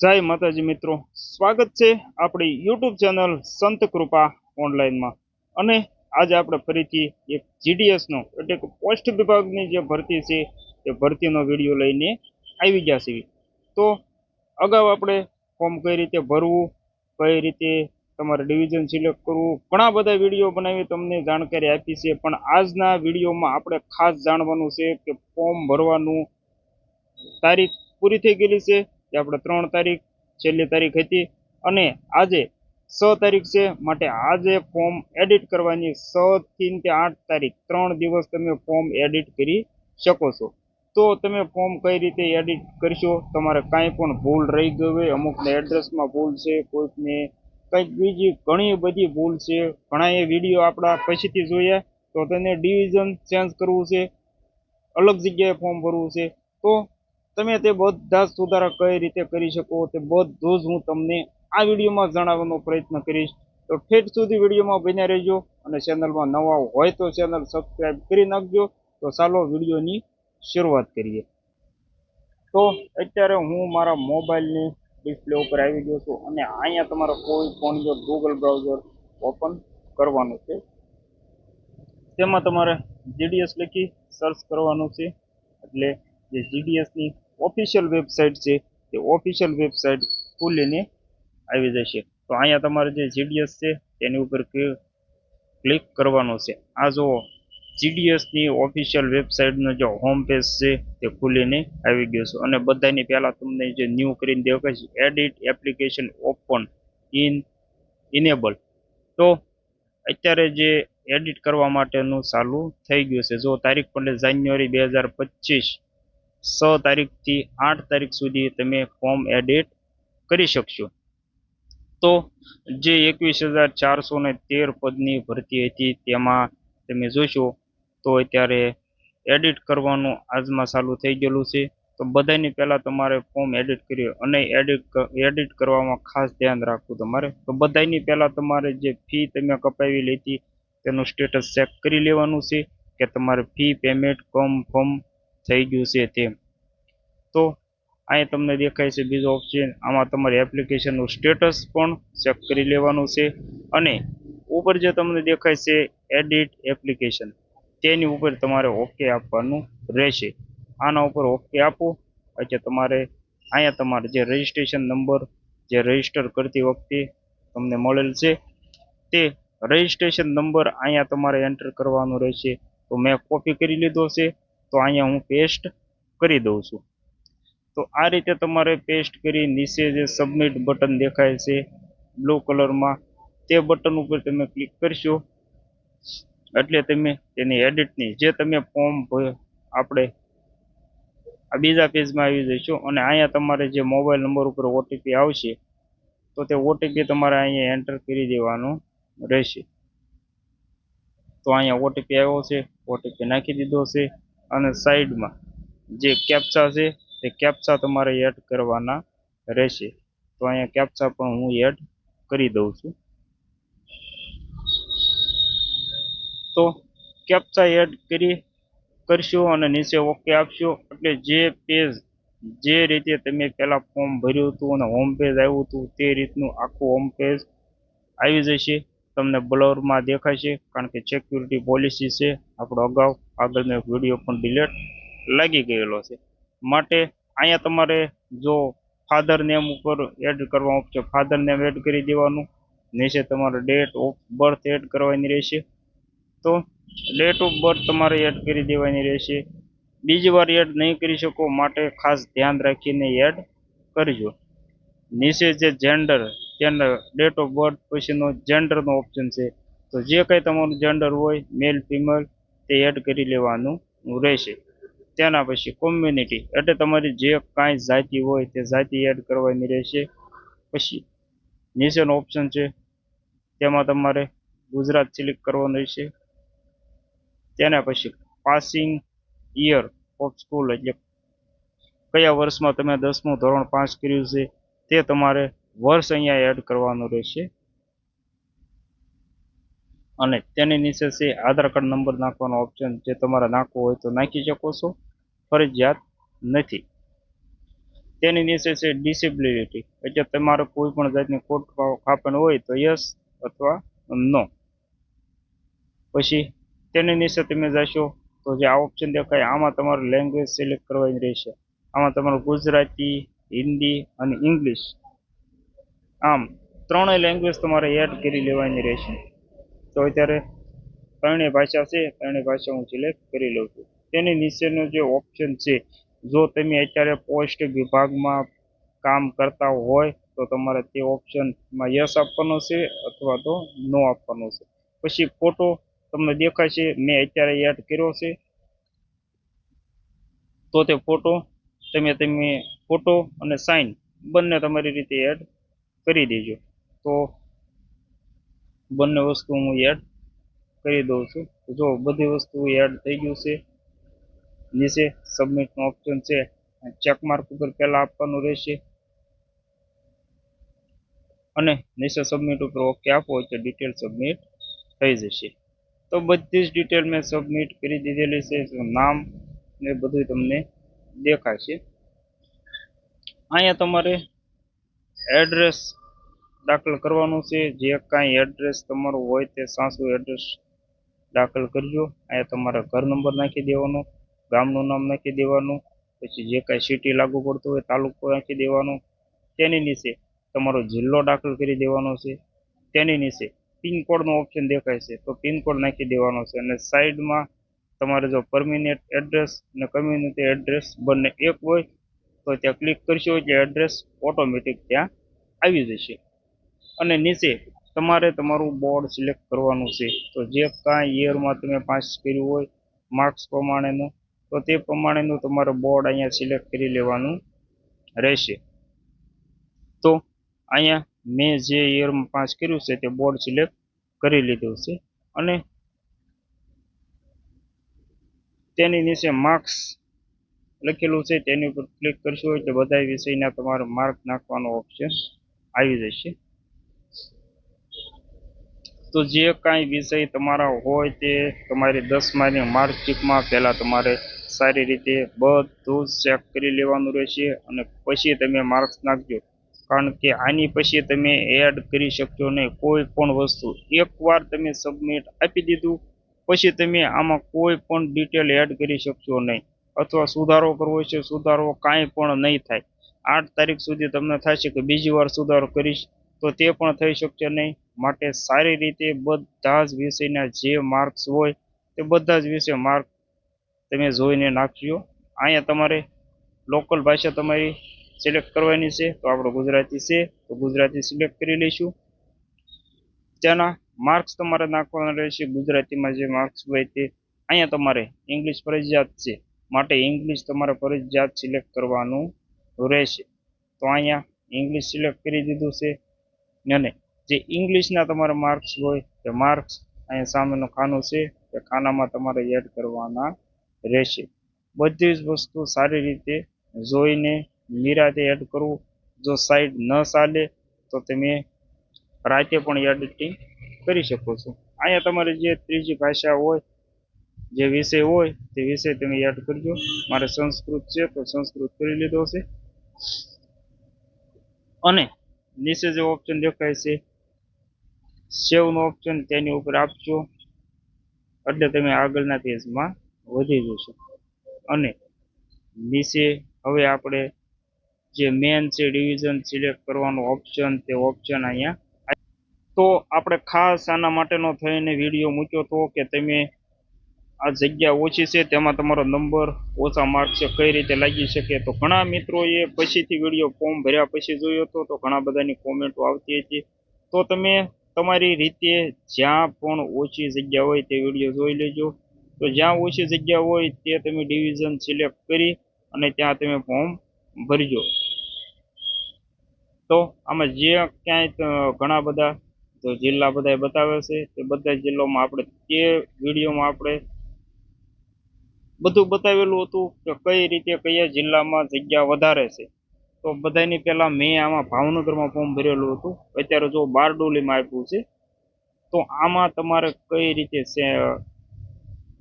જય માતાજી મિત્રો. સ્વાગત છે આપણી યુટ્યુબ ચેનલ સંત કૃપા ઓનલાઈનમાં. અને આજે આપણે ફરીથી એક જીડીએસનો એટલે કે પોસ્ટ વિભાગની જે ભરતી છે, એ ભરતીનો વીડિયો લઈને આવી ગયા છીએ. તો અગાઉ આપણે ફોર્મ કઈ રીતે ભરવું, કઈ રીતે તમારે ડિવિઝન સિલેક્ટ કરવું, ઘણા બધા વીડિયો બનાવી તમને જાણકારી આપી છે, પણ આજના વિડીયોમાં આપણે ખાસ જાણવાનું છે કે ફોર્મ ભરવાનું તારીખ પૂરી થઈ ગયેલી છે. જે આપણે ત્રણ તારીખ, છેલ્લી તારીખ હતી અને આજે છ તારીખ છે. માટે આજે ફોર્મ એડિટ કરવાની છ થી આઠ તારીખ, ત્રણ દિવસ તમે ફોર્મ એડિટ કરી શકો છો. તો તમે ફોર્મ કઈ રીતે એડિટ કરશો? તમારે કાંઈ પણ ભૂલ રહી ગઈ હોય, અમુકને એડ્રેસમાં ભૂલ છે, કોઈકને કંઈક બીજી ઘણી બધી ભૂલ છે. ઘણા એ વીડિયો આપણા પછીથી જોઈએ તો તેને ડિવિઝન ચેન્જ કરવું છે. અલગ જગ્યાએ ફોર્મ ભરવું છે. તો તમે તે બધા સુધારા કઈ રીતે કરી શકો તે બધું જ હું તમને આ વિડીયોમાં જણાવવાનો પ્રયત્ન કરીશ. તો ઠેઠ સુધી વિડીયોમાં બન્યા રહેજો અને ચેનલમાં નવા હોય તો ચેનલ સબસ્ક્રાઈબ કરી નાખજો. તો ચાલો વિડીયોની શરૂઆત કરીએ. તો અત્યારે હું મારા મોબાઈલની ડિસ્પ્લે ઉપર આવી ગયો છું અને અહીંયા તમારે કોઈ ફોન જો ગૂગલ બ્રાઉઝર ઓપન કરવાનું છે, તેમાં તમારે જીડીએસ લખી સર્ચ કરવાનું છે. એટલે જે જીડીએસની ઓફિશિયલ વેબસાઇટ છે તે ઓફિશિયલ વેબસાઇટ ખુલીને આવી જશે. તો અહીંયા તમારે જે જીડીએસ છે, તેની ઉપર ક્લિક કરવાનું છે. આ જુઓ જીડીએસની ઓફિશિયલ વેબસાઇટનો જે હોમ પેજ છે, તે ખુલીને આવી ગયો છે. અને બધાની પહેલાં તમને જે ન્યૂ કરીને દેખાય છે edit application open in enable તો અત્યારે જે એડિટ કરવા માટેનું ચાલુ થઈ ગયું છે. જો તારીખ પંદર જાન્યુઆરી બે હજાર પચીસ. છ તારીખથી આઠ તારીખ સુધી તમે ફોર્મ એડિટ કરી શકશો. તો જે એકવીસ હજાર ચારસો ને તેર પદની ભરતી હતી તેમાં તમે જોશો તો અત્યારે એડિટ કરવાનું આજમાં ચાલુ થઈ ગયેલું છે. તો બધાની પહેલાં તમારે ફોર્મ એડિટ કર્યું અને એડિટ એડિટ કરવામાં ખાસ ધ્યાન રાખવું તમારે. તો બધાની પહેલાં તમારે જે ફી તમે કપાવી લીધી તેનું સ્ટેટસ ચેક કરી લેવાનું છે કે તમારે ફી પેમેન્ટ કન્ફર્મ થઈ ગયું છે તેમ તો અહીંયા તમને દેખાય છે બીજો ઓપ્શન આમાં તમારી એપ્લિકેશનનું સ્ટેટસ પણ ચેક કરી લેવાનું છે. અને ઉપર જે તમને દેખાય છે એડિટ એપ્લિકેશન તેની ઉપર તમારે ઓકે આપવાનું રહેશે. આના ઉપર ઓકે આપો. એટલે તમારે અહીંયા તમારે જે રજિસ્ટ્રેશન નંબર જે રજિસ્ટર કરતી વખતે તમને મળેલ છે, તે રજિસ્ટ્રેશન નંબર અહીંયા તમારે એન્ટર કરવાનો રહેશે. તો મેં કોપી કરી લીધો છે. તો અહીંયા હું પેસ્ટ કરી દઉં છું. તો આ રીતે તમારે પેસ્ટ કરી નીચે જે સબમિટ બટન દેખાય છે બ્લુ કલરમાં તે બટન ઉપર તમે ક્લિક કરશો. એટલે તમે તેની એડિટની જે તમે ફોર્મ આપણે આ બીજા પેજમાં આવી જઈશું અને અહીંયા તમારે જે મોબાઈલ નંબર ઉપર ઓટીપી આવશે, તો તે ઓટીપી તમારે અહીંયા એન્ટર કરી દેવાનું રહેશે. તો અહીંયા ઓટીપી આવ્યો છે ઓટીપી નાખી દીધો છે. અને સાઈડમાં જે કેપ્ચા છે, તે કેપ્ચા તમારે એડ કરવાના રહેશે. તો અહીંયા કેપ્ચા પણ હું એડ કરી દઉં છું. તો કેપ્ચા એડ કરી કરશો અને નીચે ઓકે આપશો. એટલે જે પેજ જે રીતે તમે પહેલાં ફોર્મ ભર્યું હતું અને હોમ પેજ આવ્યું હતું, તે રીતનું આખું હોમ પેજ આવી જશે. તમને બ્લરમાં છે, કારણ કે સિક્યુરિટી પોલિસી છે. આપણો અગાઉ આગળનો એક વીડિયો પણ ડિલેટ લાગી ગયેલો છે. માટે અહીંયા તમારે જો ફાધર નેમ ઉપર એડ કરવા ઓપ્શન ફાધર નેમ એડ કરી દેવાનું. નીચે તમારે ડેટ ઓફ બર્થ એડ કરવાની રહેશે. તો ડેટ ઓફ બર્થ તમારે એડ કરી દેવાની રહેશે. બીજી વાર એડ નહીં કરી શકો, માટે ખાસ ધ્યાન રાખીને એડ કરજો. નીચે જે જેન્ડર તેના ડેટ ઓફ બર્થ પછીનો જેન્ડરનો ઓપ્શન છે. તો જે કંઈ તમારું જેન્ડર હોય મેલ ફિમેલ તે એડ કરી લેવાનું રહેશે. તેના પછી કોમ્યુનિટી એટલે તમારી જે કાંઈ જાતિ હોય, તે જાતિ એડ કરવાની રહેશે. પછી નીચેનો ઓપ્શન છે, તેમાં તમારે ગુજરાત સિલેક્ટ કરવાનું રહેશે. તેના પછી પાસિંગ યર ઓફ સ્કૂલ એટલે કયા વર્ષમાં તમે દસમું ધોરણ પાસ કર્યું છે, તે તમારે વર્ષ અહીંયા એડ કરવાનું રહેશે. અને તેની નીચે છે આધાર કાર્ડ નંબર નાખવાનો ઓપ્શન જે તમારે નાખવો હોય તો નાખી શકો છો. ફરજિયાત નથી. તેની નીચે છે ડિસેબિલિટી એટલે તમારે કોઈ પણ જાતની કોટ કાપણ હોય તો યસ અથવા નો પછી તેની નીચે તમે જશો તો જે આ ઓપ્શન દેખાય આમાં તમારું લેંગ્વેજ સિલેક્ટ કરવાની રહેશે. આમાં તમારું ગુજરાતી, હિન્દી અને ઇંગ્લિશ આમ, ત્રણેય લેંગ્વેજ તમારે એડ કરી લેવાની રહેશે. તો અત્યારે ત્રણેય ભાષા છે, ત્રણેય ભાષા હું સિલેક્ટ કરી લઉં છું. તેની નીચેનો જે ઓપ્શન છે, જો તમે અત્યારે પોસ્ટ વિભાગમાં કામ કરતા હોય, તો તમારે તે ઓપ્શનમાં યસ આપવાનો છે, અથવા તો નો આપવાનો છે. પછી ફોટો તમને દેખાશે, મેં અત્યારે એડ કર્યો છે. તો તે ફોટો તમે તમે ફોટો અને સાઇન બંને તમારી રીતે એડ કરી દેજો. તો બંને વસ્તુ હું એડ કરી દઉં છું. જો બધી વસ્તુ એડ થઈ ગયું છે. નીચે સબમિટનો ઓપ્શન છે. ચેક માર્ક ઉપર પહેલાં આપવાનું રહેશે. અને નીચે સબમિટ ઉપર ઓકે આપો તો ડિટેલ સબમિટ થઈ જશે. તો બધી જ ડિટેલ મેં સબમિટ કરી દીધેલી છે. નામ ને બધું તમને દેખાશે. અહીંયા તમારે એડ્રેસ દાખલ કરવાનું છે. જે કાંઈ એડ્રેસ તમારું હોય તે સાસુ એડ્રેસ દાખલ કરજો. અહીંયા તમારા ઘર નંબર નાખી દેવાનો, ગામનું નામ નાખી દેવાનું, પછી જે કાંઈ સિટી લાગુ પડતું હોય તાલુકો નાખી દેવાનો. તેની નીચે તમારો જિલ્લો દાખલ કરી દેવાનો છે. તેની નીચે પિનકોડનો ઓપ્શન દેખાય છે. તો પિનકોડ નાખી દેવાનો છે અને સાઈડમાં તમારે જો પરમિનેન્ટ એડ્રેસ અને કમ્યુનિટી એડ્રેસ બંને એક હોય, તો ત્યાં ક્લિક કરશો એટલે એડ્રેસ ઓટોમેટિક ત્યાં આવી જશે. અને નીચે તમારે તમારું બોર્ડ સિલેક્ટ કરવાનું છે. તો જે કાંઈ યરમાં તમે પાસ કર્યું હોય માર્ક્સ પ્રમાણેનું, તો તે પ્રમાણેનું તમારું બોર્ડ અહીંયા સિલેક્ટ કરી લેવાનું રહેશે. તો અહીંયા મેં જે યરમાં પાસ કર્યું છે તે બોર્ડ સિલેક્ટ કરી લીધું છે. અને તેની નીચે માર્ક્સ લખેલું છે, તેની ઉપર ક્લિક કરશો એટલે બધા વિષયના તમારે માર્ક નાખવાનો ઓપ્શન આવી જશે. તો જે કાંઈ વિષય તમારા હોય તે તમારી દસમાની માર્કશીટમાં પહેલાં તમારે સારી રીતે બધું ચેક કરી લેવાનું રહેશે અને પછી તમે માર્ક્સ નાખજો. કારણ કે આની પછી તમે એડ કરી શકશો નહીં કોઈ પણ વસ્તુ એકવાર તમે સબમિટ આપી દીધું, પછી તમે આમાં કોઈ પણ ડિટેલ એડ કરી શકશો નહીં. અથવા સુધારો કરવો છે, સુધારો કાંઈ પણ નહીં થાય. આઠ તારીખ સુધી તમને થશે કે બીજી વાર સુધારો કરીશ, તો તે પણ થઈ શકશે નહીં. માટે સારી રીતે બધા જ વિષયના જે માર્ક્સ હોય, તે બધા જ વિષય માર્ક તમે જોઈને નાખજો. અહીંયા તમારે લોકલ ભાષા તમારી સિલેક્ટ કરવાની છે, તો આપણો ગુજરાતી છે, તો ગુજરાતી સિલેક્ટ કરી લઈશું. તેના માર્ક્સ તમારે નાખવાના રહેશે, ગુજરાતીમાં જે માર્ક્સ હોય તે. અહીંયા તમારે ઇંગ્લિશ ફરજિયાત છે. માટે ઇંગ્લિશ તમારે ફરજિયાત સિલેક્ટ કરવાનું. રહેશે તો અહીંયા ઇંગ્લિશ સિલેક્ટ કરી દીધું છે. અને જે ઇંગ્લિશના તમારા માર્ક્સ હોય, તે માર્ક્સ અહીંયા સામેનું ખાનું છે, તે ખાનામાં તમારે એડ કરવાના રહેશે. બધી જ વસ્તુ સારી રીતે જોઈને નિરાતે એડ કરવું. જો સાઈડ ન ચાલે, તો તમે રાતે પણ એડિટિંગ કરી શકો છો. અહીંયા તમારે જે ત્રીજી ભાષા હોય, જે વિષય હોય, તે વિષય તમે એડ કરજો. મારે સંસ્કૃત છે, તો સંસ્કૃત કરી લીધો છે. અને નીચે જે ઓપ્શન દેખાય છે, સેવનો ઓપ્શન તેની ઉપર આપજો. એટલે તમે આગળના પેજમાં વધી જશો. અને નીચે હવે આપણે જે મેન છે ડિવિઝન સિલેક્ટ કરવાનો ઓપ્શન તે ઓપ્શન અહીંયા. તો આપણે ખાસ આના માટેનો થઈને વીડિયો મૂક્યો હતો કે તમે આ જગ્યા ઓછી છે, તેમાં તમારો નંબર ઓછા માર્ક છે, કઈ રીતે લાગી શકે તો ઘણા મિત્રોએ પછીથી વીડિયો ફોર્મ ભર્યા પછી જોયો હતો, તો ઘણા બધાની કોમેન્ટો આવતી હતી. તો તમે તમારી રીતે જ્યાં પણ ઓછી જગ્યા હોય તે વીડિયો જોઈ લેજો. તો જ્યાં ઓછી જગ્યા હોય તે તમે ડિવિઝન સિલેક્ટ કરી અને ત્યાં તમે ફોર્મ ભરજો. તો આમાં જે ક્યાંય ઘણા બધા જિલ્લા બધા બતાવે છે, તે બધા જિલ્લામાં આપણે તે વિડીયોમાં આપણે બધું બતાવેલું હતું કે કઈ રીતે કયા જિલ્લામાં જગ્યા વધારે છે. તો બધાની પહેલા મેં આમાં ભાવનગરમાં ફોર્મ ભરેલું હતું. અત્યારે જો બારડોલીમાં આપ્યું છે, તો આમાં તમારે કઈ રીતે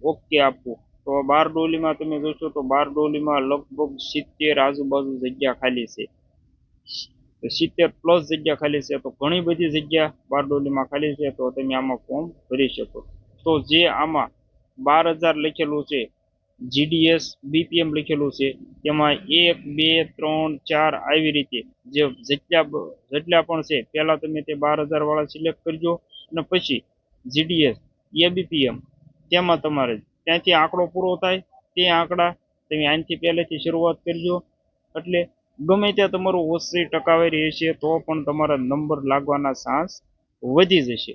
ઓકે આપવું? તો બારડોલીમાં તમે જોશો તો બારડોલીમાં લગભગ સિત્તેર આજુબાજુ જગ્યા ખાલી છે. સિત્તેર પ્લસ જગ્યા ખાલી છે, તો ઘણી બધી જગ્યા બારડોલીમાં ખાલી છે, તો તમે આમાં ફોર્મ ભરી શકો. તો જે આમાં બાર હજાર લખેલું છે જીડીએસ બીપીએમ લખેલું છે. તેમાં એક, બે, ત્રણ, ચાર આવી રીતે જે જેટલા જેટલા પણ છે. પહેલા તમે તે બાર હજારવાળા સિલેક્ટ કરજો અને પછી જીડીએસ એબીપીએમ તેમાં તમારે ત્યાંથી આંકડો પૂરો થાય, તે આંકડા તમે આનાથી પહેલેથી શરૂઆત કરજો. એટલે ગમે ત્યાં તમારું ઓછી ટકાવારી રહેશે, તો પણ તમારા નંબર લાગવાના ચાન્સ વધી જશે.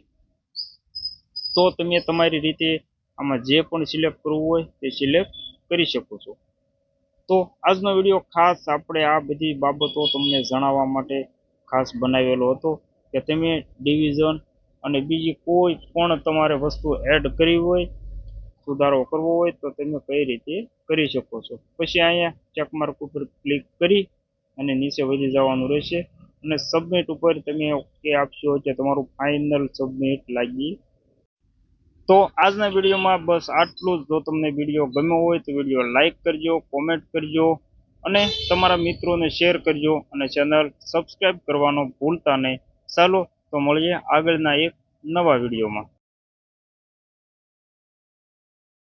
તો તમે તમારી રીતે આમાં જે પણ સિલેક્ટ કરવું હોય તે સિલેક્ટ કરી શકો છો. તો આજનો વીડિયો ખાસ આપણે આ બધી બાબતો તમને જણાવવા માટે ખાસ બનાવેલો હતો કે તમે ડિવિઝન અને બીજી કોઈ પણ તમારે વસ્તુ એડ કરવી હોય, સુધારો કરવો હોય તો તમે કઈ રીતે કરી શકો છો. પછી અહીંયા ચેકમાર્ક ઉપર ક્લિક કરી અને નીચે વધી જવાનું રહેશે અને સબમિટ ઉપર તમે ઓકે આપશો એટલે તમારું ફાઇનલ સબમિટ લાગી તો આજના વિડીયોમાં બસ આટલું જ. જો તમને વીડિયો ગમ્યો હોય તો વીડિયો લાઇક કરજો, કોમેન્ટ કરજો અને તમારા મિત્રોને શેર કરજો અને ચેનલ સબસ્ક્રાઈબ કરવાનો ભૂલતા નહીં. ચાલો, તો મળીએ આગળના એક નવા વિડીયોમાં.